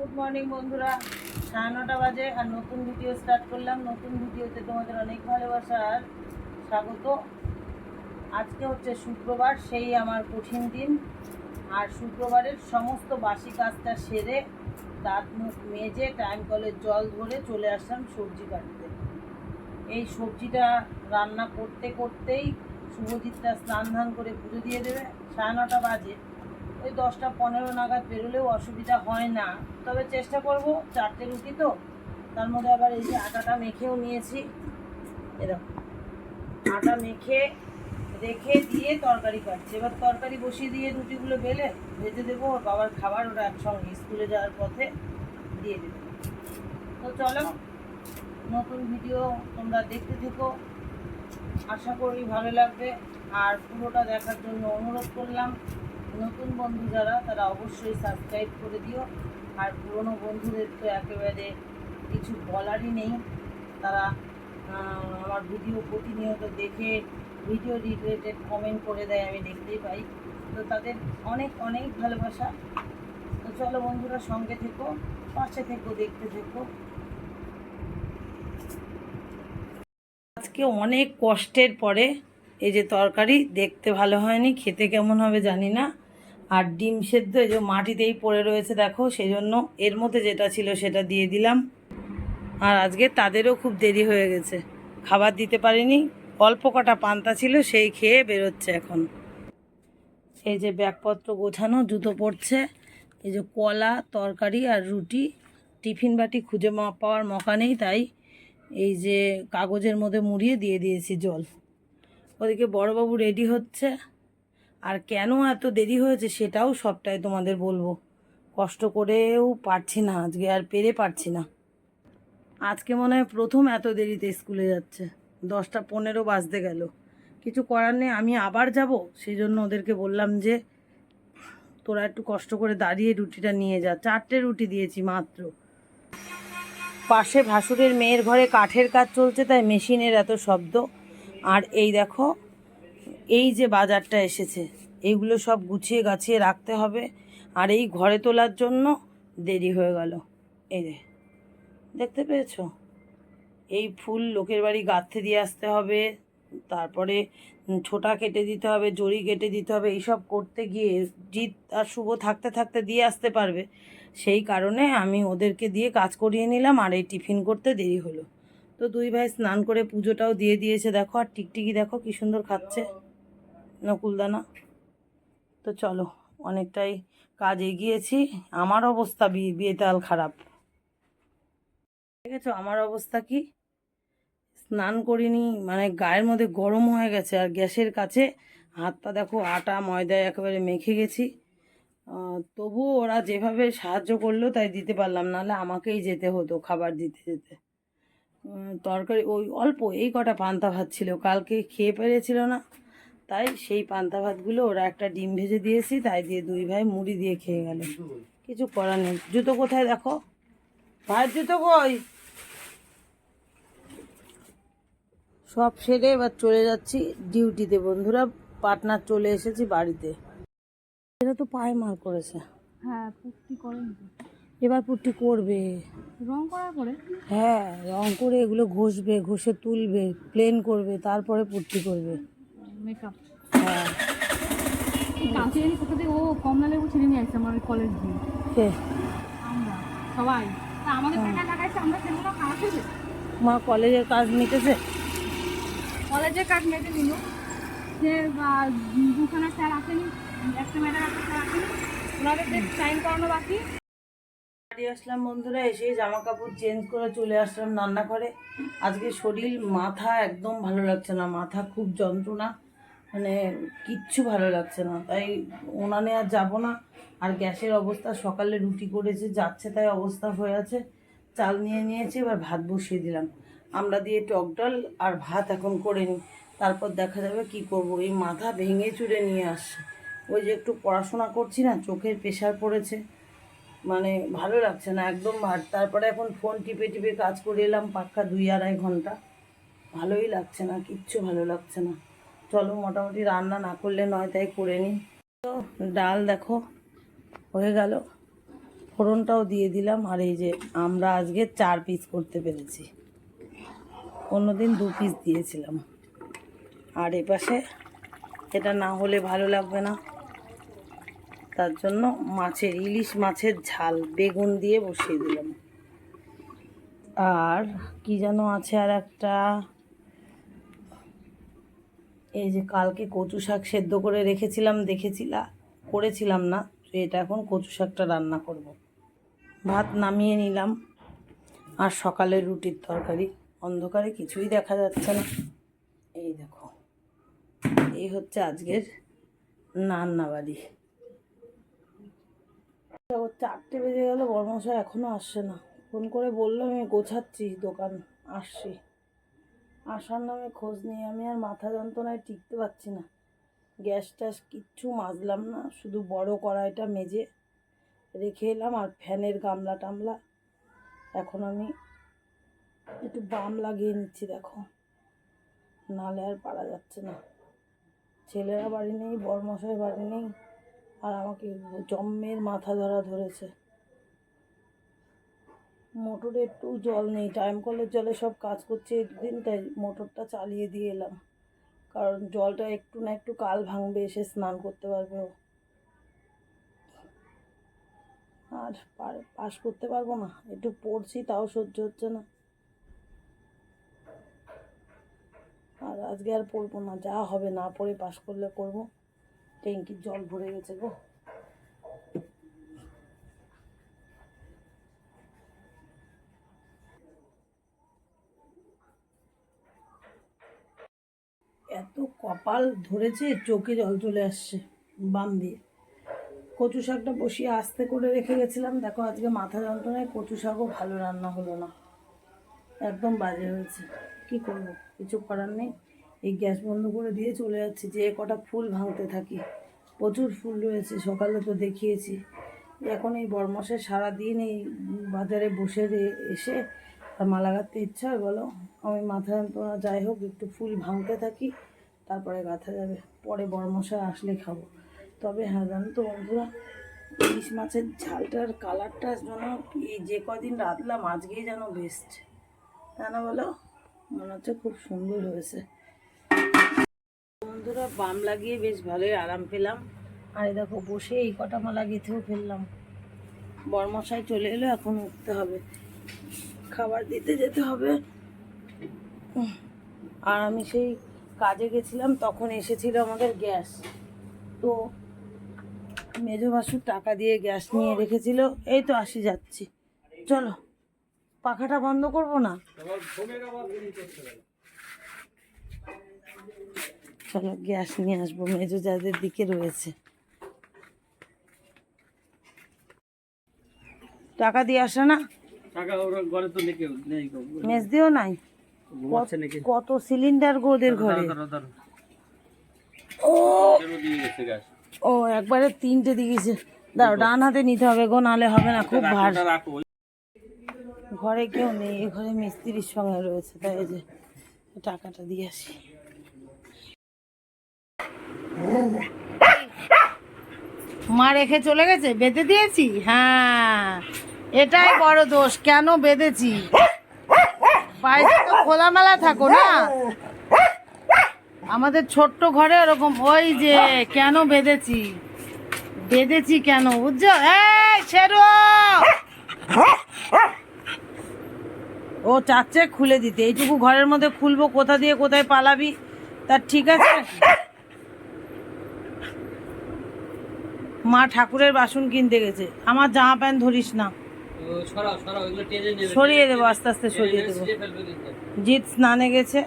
Good morning বন্ধুরা। সাড়ে নটা বাজে আর নতুন ভিডিও স্টার্ট করলাম। নতুন ভিডিওতে তোমাদের অনেক ভালোবাসার স্বাগত। আজকে হচ্ছে শুক্রবার, সেই আমার কঠিন দিন। আর শুক্রবারের সমস্ত বাসি কাজটা সেরে দাঁত, মুখ মেজে টাইম কলের জল ধরে চলে আসলাম সবজি কাটতে এই সবজিটা রান্না করতে করতেই শুভজিৎটা স্নান ধান করে পুজো দিয়ে দেবে। সাড়ে নটা বাজে। ওই দশটা পনেরো নাগাদ বেরোলেও অসুবিধা হয় না। তবে চেষ্টা করব, চারটে রুটি তো, তার মধ্যে আবার এই যে আটাটা মেখেও নিয়েছি। এরকম আটা মেখে রেখে দিয়ে তরকারি কাটছি এবার তরকারি বসিয়ে দিয়ে রুটিগুলো বেলে ভেজে দেবো, ওর বাবার খাবার ওরা একসঙ্গে স্কুলে যাওয়ার পথে দিয়ে দেবো। তো চলো, নতুন ভিডিও তোমরা দেখতে থেকো। আশা করি ভালো লাগবে। আর পুরোটা দেখার জন্য অনুরোধ করলাম। নতুন বন্ধু যারা, তারা অবশ্যই সাবস্ক্রাইব করে দিও। আর পুরনো বন্ধুদের তো একেবারে কিছু বলারই নেই। তারা আমার ভিডিও প্রতিনিয়ত দেখে ভিডিও রিলেটেড কমেন্ট করে দেয়, আমি দেখতেই পাই। তো তাদের অনেক অনেক ভালোবাসা। তো চলো বন্ধুরা, সঙ্গে থেকো, পাশে থেকো, দেখতে থেকো। আজকে অনেক কষ্টের পরে এই যে তরকারি দেখতে ভালো হয়নি, খেতে কেমন হবে জানি না। আর ডিম সেদ্ধ, এই যে মাটিতেই পড়ে রয়েছে দেখো সেই জন্য এর মধ্যে যেটা ছিল সেটা দিয়ে দিলাম। আর আজকে তাদেরও খুব দেরি হয়ে গেছে। খাবার দিতে পারিনি, অল্প কটা পান্তা ছিল, সেই খেয়ে বেরোচ্ছে এখন। এই যে ব্যাগপত্র গোছানো, জুতো পড়ছে। এই যে কলা, তরকারি আর রুটি, টিফিন বাটি খুঁজে পাওয়ার মকা নেই, তাই এই যে কাগজের মধ্যে মুড়িয়ে দিয়ে দিয়েছি জল। ওদিকে বড়বাবু রেডি হচ্ছে। আর কেন এত দেরি হয়েছে সেটাও সবটাই তোমাদের বলব। কষ্ট করেও পারছি না, আজকে আর পেরে পারছি না। আজকে মনে হয় প্রথম এত দেরিতে স্কুলে যাচ্ছে। দশটা পনেরো বাজতে গেল। কিছু করার নেই, আমি আবার যাব? সেই জন্য ওদেরকে বললাম যে, তোরা একটু কষ্ট করে দাঁড়িয়ে রুটিটা নিয়ে যা। চারটে রুটি দিয়েছি মাত্র। পাশে ভাসুরের মেয়ের ঘরে কাঠের কাজ চলছে, তাই মেশিনের এত শব্দ। আর এই দেখো, এই যে বাজারটা এসেছে এইগুলো সব গুছিয়ে গাছিয়ে রাখতে হবে। আর এই ঘরে তোলার জন্য দেরি হয়ে গেল। এই যে, দেখতে পেয়েছ? এই ফুল লোকের বাড়ি গাঁথতে দিয়ে আসতে হবে, তারপরে ছোটা কেটে দিতে হবে, জড়ি কেটে দিতে হবে, এইসব করতে গিয়ে জিৎ আর শুভ থাকতে থাকতে দিয়ে আসতে পারবে। সেই কারণে আমি ওদেরকে দিয়ে কাজ করিয়ে নিলাম, আর এই টিফিন করতে দেরি হলো। তো দুই ভাই স্নান করে পুজোটাও দিয়ে দিয়েছে। দেখো, আর টিকটিকি দেখো কি সুন্দর খাচ্ছে নকুলদানা। তো চলো, অনেকটাই কাজ এগিয়েছি। আমার অবস্থা বি- বেতাল খারাপ। দেখেছ, আমার অবস্থা কি? স্নান করিনি মানে গায়ের মধ্যে গরম হয়ে গেছে, আর গ্যাসের কাছে হাতটা দেখো, আটা ময়দায় একেবারে মেখে গেছি। তবুও ওরা যেভাবে সাহায্য করল, তাই দিতে পারলাম, নাহলে আমাকেই যেতে হতো খাবার দিতে যেতে। তরকারি, ওই অল্প, এই কটা পান্তা ভাত ছিল। কালকে খেয়ে পেরেছিল না। তাই সেই পান্তা ভাতগুলো ওরা একটা ডিম ভেজে দিয়েছি, তাই দিয়ে দুই ভাই মুড়ি দিয়ে খেয়ে গেল। কিছু করার নেই। জুতো কোথায় দেখো? ভাইয়ের জুতো কই? সব সেরে এবার চলে যাচ্ছি ডিউটিতে। বন্ধুরা পার্টনার চলে এসেছি বাড়িতে। এটা তো পায়ে মার করেছে। হ্যাঁ পুষ্টি এবার পুট্টি করবে। রং করার পরে? হ্যাঁ রং করে এগুলো ঘষবে ঘষে তুলবে প্লেন করবে তারপরে পুট্টি করবে। মেকআপ হ্যাঁ। কালকে জানি কোথা থেকে ও কমলা লেবু ছিঁড়ে নিয়ে আসছে আমার কলেজ দিয়ে। কে? আমরা সবাই। তা আমাদের টাকা লাগাইছে আমরা সেগুলো খাওয়া মা কলেজের কাজ মিটেছে? কলেজে কাজ মেটে নিল। যে দুখানা স্যার আসেনি একটা ম্যাডাম একটা স্যার আসেনি। ওনাদের যে সাইন করানো বাকি বাড়ি আসলাম বন্ধুরা এসে জামা কাপড় চেঞ্জ করে চলে আসলাম রান্নাঘরে। আজকে শরীর, মাথা একদম ভালো লাগছে না, মাথা খুব যন্ত্রণা মানে কিচ্ছু ভালো লাগছে না। তাই উনানে আর যাব না, আর গ্যাসের অবস্থা, সকালে রুটি করেছে, যাচ্ছে তাই অবস্থা হয়ে আছে। চাল নিয়ে নিয়েছি, এবার ভাত বসিয়ে দিলাম। আমরা দিয়ে টক ডাল আর ভাত এখন করে নিই। তারপর দেখা যাবে কি করব, এই মাথা ভেঙে চুড়ে নিয়ে আসছে। ওই যে একটু পড়াশোনা করছি না, চোখের প্রেশার পড়েছে। মানে ভালো লাগছে না, একদম ভার। তারপরে এখন ফোন টিপে টিপে কাজ করে এলাম পাক্কা দুই আড়াই ঘণ্টা। ভালোই লাগছে না, কিচ্ছু ভালো লাগছে না। চলো মোটামুটি রান্না না করলে নয়, তাই করে নিই। তো ডাল দেখো, হয়ে গেল। ফোড়নটাও দিয়ে দিলাম, আর এই যে আমরা আজকে চার পিস করতে পেরেছি। অন্যদিন দু পিস দিয়েছিলাম। আর এপাশে এটা না হলে ভালো লাগবে না। তার জন্য মাছের, ইলিশ মাছের ঝাল বেগুন দিয়ে বসিয়ে দিলাম। আর কি যেন আছে আর একটা? এই যে কালকে কচু শাক সেদ্ধ করে রেখেছিলাম দেখেছিলাম করেছিলাম না, তো এটা এখন কচু শাকটা রান্না করব। ভাত নামিয়ে নিলাম, আর সকালের রুটির তরকারি। অন্ধকারে কিছুই দেখা যাচ্ছে না। এই দেখো, এই হচ্ছে আজকের রান্না বাড়ি চারটে বেজে গেল বর্মশাই এখনও আসছে না। ফোন করে বলল, আমি গোছাচ্ছি দোকান, আসছি। আসার নামে খোঁজ নিয়ে আমি আর মাথা যন্ত্রণায় টিকতে পারছি না। গ্যাস ট্যাস কিচ্ছু মাজলাম না, শুধু বড় কড়াইটা মেজে রেখে এলাম আর ফ্যানের গামলা টামলা। এখন আমি একটু বাম লাগিয়ে নিচ্ছি, দেখো। নালে আর পারা যাচ্ছে না। ছেলেরা বাড়ি নেই বরমশাই বাড়ি নেই। আর আমাকে জম্মের মাথা ধরা ধরেছে। মোটরে একটু জল নেই টাইম কলের জলে সব কাজ করছে এই দুদিন, তাই মোটরটা চালিয়ে দিয়ে এলাম। কারণ জলটা একটু না একটু কাল ভাঙবে, এসে স্নান করতে পারবে ও। আর পাস করতে পারব না, একটু পড়ছি, তাও সহ্য হচ্ছে না। আর আজকে আর পড়ব না, যা হবে না পড়ে পাস করলে করব। ট্যাঙ্কির জল ভরে গেছে গো। এত কপাল ধরেছে, চোখে জল চলে আসছে, বাম দিয়ে। কচু শাকটা বসিয়ে আস্তে করে রেখে গেছিলাম। দেখো আজকে মাথা যন্ত্রণায় কচু শাকও ভালো রান্না হলো না। একদম বাজে হয়েছে। কি করব? কিছু করার নেই। এই গ্যাস বন্ধ করে দিয়ে চলে যাচ্ছি যে কটা ফুল ভাঙতে থাকি। প্রচুর ফুল রয়েছে, সকালে তো দেখিয়েছি। এখন এই বরমাসে সারাদিন এই বাজারে বসে এসে আর মালা গাঁথতে ইচ্ছা হয়, বলো। আমি মাথা যন্ত্রণা যাই হোক, একটু ফুল ভাঙতে থাকি, তারপরে গাঁথা যাবে। পরে বরমশাই আসলে খাব। তবে হ্যাঁ জানো তো বন্ধুরা, ইলিশ মাছের ঝালটার কালারটা যেন এই যে কদিন রাঁধলাম, আজকেই যেন বেস্ট তাই না বলো? মনে হচ্ছে খুব সুন্দর হয়েছে। বন্ধুরা বাম লাগিয়ে বেশ ভালোই আরাম পেলাম। আর দেখো বসে এই কটা মালা গেঁথেও ফেললাম। বরমশাই চলে এলো এখন উঠতে হবে। খাবার দিতে যেতে হবে। আর আমি সেই কাজে গেছিলাম তখন এসেছিল আমাদের গ্যাস। তো মেজো বাসুর টাকা দিয়ে গ্যাস নিয়ে রেখেছিল। এই তো আসি যাচ্ছি। চলো পাখাটা বন্ধ করব না? চলো গ্যাস নিয়ে আসব মেজো যাদের দিকে রয়েছে। টাকা দিয়ে আসে না? টাকা ঘরে কেউ নেই মেজ দিও নাই? কত সিলিন্ডার গো ওদের ঘরে। ও! দিয়ে গেছে। ও একবারে তিনটে দিয়েছে দাও ডান হাতে নিতে হবে গো নালে হবে না খুব ভার। ঘরে কেউ নেই এই ঘরে মিস্ত্রির সঙ্গে রয়েছে তাই যে টাকাটা দিয়ে আসি। মা রেখে চলে গেছে? বেঁধে দিয়েছি? হ্যাঁ। এটাই বড় দোষ। কেন বেঁধেছি? বাইরে তো খোলামেলা থাকো না। আমাদের ছোট্ট ঘরে ওরকম ওই যে, কেন বেঁধেছি? বেঁধেছি কেন? বুঝছ? এই, শেরো! ও চাচ্ছে খুলে দিতে। এইটুকু ঘরের মধ্যে খুলবো, কোথা দিয়ে কোথায় পালাবি? তার ঠিক আছে মা ঠাকুরের বাসন কিনতে গেছে। আমার জামা প্যান্ট ধরিস না। সরিয়ে দেবো আস্তে আস্তে সরিয়ে দেবো। জিৎ স্নানে গেছে।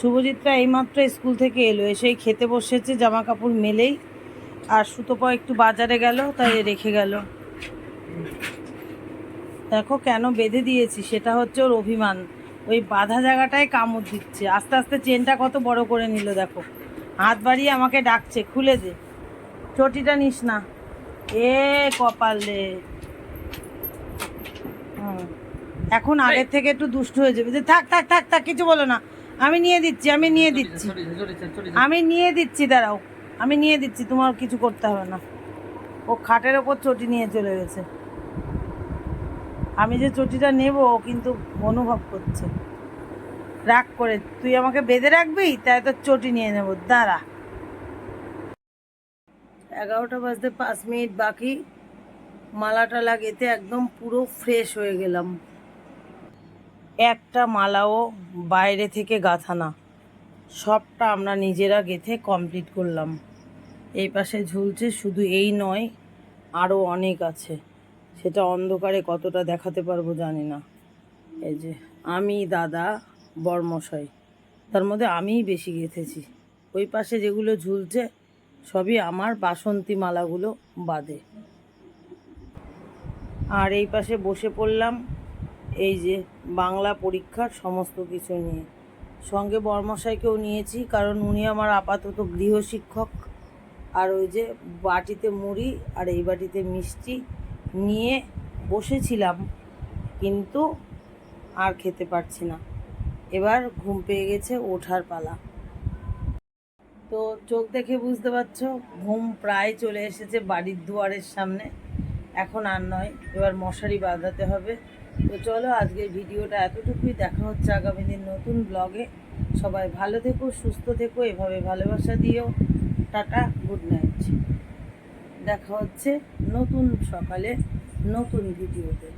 শুভজিৎরা এইমাত্র স্কুল থেকে এলো এসেই খেতে বসেছে জামা কাপড় মেলেই। আর সুতো সুতোপা একটু বাজারে গেল তাই রেখে গেল। দেখো কেন বেঁধে দিয়েছি সেটা হচ্ছে ওর অভিমান। ওই বাঁধা জায়গাটায় কামড় দিচ্ছে। আস্তে আস্তে চেনটা কত বড় করে নিল দেখো। হাত বাড়িয়ে আমাকে ডাকছে খুলে দে। চটিটা নিস না। এ কপাল রে। এখন আগের থেকে একটু দুষ্ট হয়ে যাবে। যে থাক থাক থাক থাক কিছু বলো না। আমি নিয়ে দিচ্ছি আমি নিয়ে দিচ্ছি। আমি নিয়ে দিচ্ছি দাঁড়াও। আমি নিয়ে দিচ্ছি তোমার কিছু করতে হবে না। ও খাটের ওপর চটি নিয়ে চলে গেছে। আমি যে চটিটা নেব ও কিন্তু অনুভব করছে। রাগ করে তুই আমাকে বেঁধে রাখবি? তাই তোর চটি নিয়ে নেব। দাঁড়া। এগারোটা বাজতে পাঁচ মিনিট বাকি। মালাটা লাগেতে একদম পুরো ফ্রেশ হয়ে গেলাম। একটা মালাও বাইরে থেকে গাঁথা না সবটা আমরা নিজেরা গেথে কমপ্লিট করলাম। এই পাশে ঝুলছে শুধু এই নয় আরও অনেক আছে। সেটা অন্ধকারে কতটা দেখাতে পারব জানি না। এই যে, আমি, দাদা, বর্মশাই। তার মধ্যে আমিই বেশি গেঁথেছি। ওই পাশে যেগুলো ঝুলছে সবই আমার বাসন্তী মালাগুলো বাদে। আর এই পাশে বসে পড়লাম এই যে বাংলা পরীক্ষার সমস্ত কিছু নিয়ে। সঙ্গে বর্মশাইকেও নিয়েছি, কারণ উনি আমার আপাতত গৃহশিক্ষক। আর ওই যে বাটিতে মুড়ি আর এই বাটিতে মিষ্টি নিয়ে বসেছিলাম, কিন্তু আর খেতে পারছি না। এবার ঘুম পেয়ে গেছে ওঠার পালা। তো চোখ দেখে বুঝতে পারছ, ঘুম প্রায় চলে এসেছে বাড়ির দুয়ারের সামনে। এখন আর নয়, এবার মশারি বাঁধাতে হবে। তো চলো আজকের ভিডিওটা এতটুকুই। দেখা হচ্ছে আগামী দিন নতুন ব্লগে। সবাই ভালো থেকো, সুস্থ থেকো, এভাবে ভালোবাসা দিও। টাটা গুড নাইট দেখা হচ্ছে নতুন সকালে নতুন ভিডিওতে।